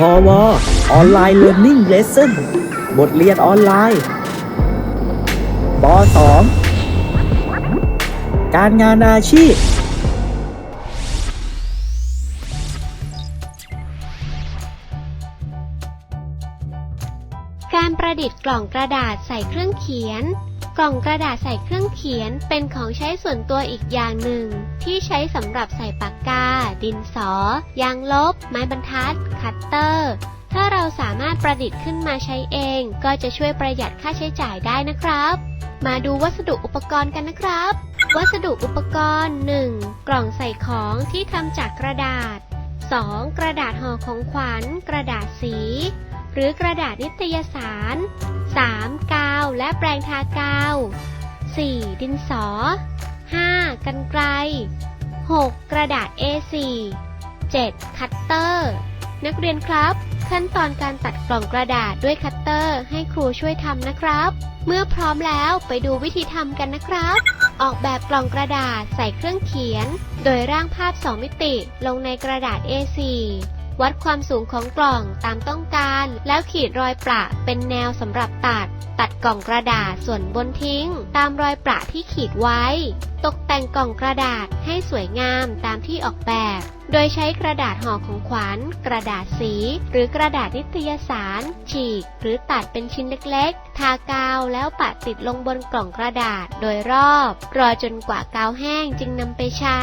พอวออนไลน์เรียน i ิ g เลส s o n บทเรียนออนไลน์ป .2 การงานอาชีพ การประดิษฐ์กล่องกระดาษใส่เครื่องเขียน กล่องกระดาษใส่เครื่องเขียนเป็นของใช้ส่วนตัวอีกอย่างหนึ่ง ที่ใช้สำหรับใส่ปากกา ดินสอ ยางลบ ไม้บรรทัด คัตเตอร์ ถ้าเราสามารถประดิษฐ์ขึ้นมาใช้เอง ก็จะช่วยประหยัดค่าใช้จ่ายได้นะครับ มาดูวัสดุอุปกรณ์กันนะครับ วัสดุอุปกรณ์ 1. กล่องใส่ของที่ทำจากกระดาษ 2. กระดาษห่อของขวัญ กระดาษสี หรือกระดาษนิตยสาร 3. กาวและแปรงทากาว 4. ดินสอ 5. กันไกล 6. กระดาษ A4 7. คัตเตอร์ นักเรียนครับ ขั้นตอนการตัดกล่องกระดาษด้วยคัตเตอร์ ให้ครูช่วยทำนะครับ เมื่อพร้อมแล้วไปดูวิธีทำกันนะครับ ออกแบบกล่องกระดาษใส่เครื่องเขียน โดยร่างภาพ 2 มิติลงในกระดาษ A4 วัดความสูงของกล่องตามต้องการ แล้วขีดรอยประเป็นแนวสำหรับตัด ตัดกล่องกระดาษส่วนบนทิ้ง ตามรอยประที่ขีดไว้ ตกแต่งกล่องกระดาษให้สวยงามตามที่ออกแบบ โดยใช้กระดาษห่อของขวัญ กระดาษสี หรือกระดาษนิตยสาร ฉีก หรือตัดเป็นชิ้นเล็กๆ ทากาวแล้วปะติดลงบนกล่องกระดาษโดยรอบ รอจนกว่ากาวแห้งจึงนำไปใช้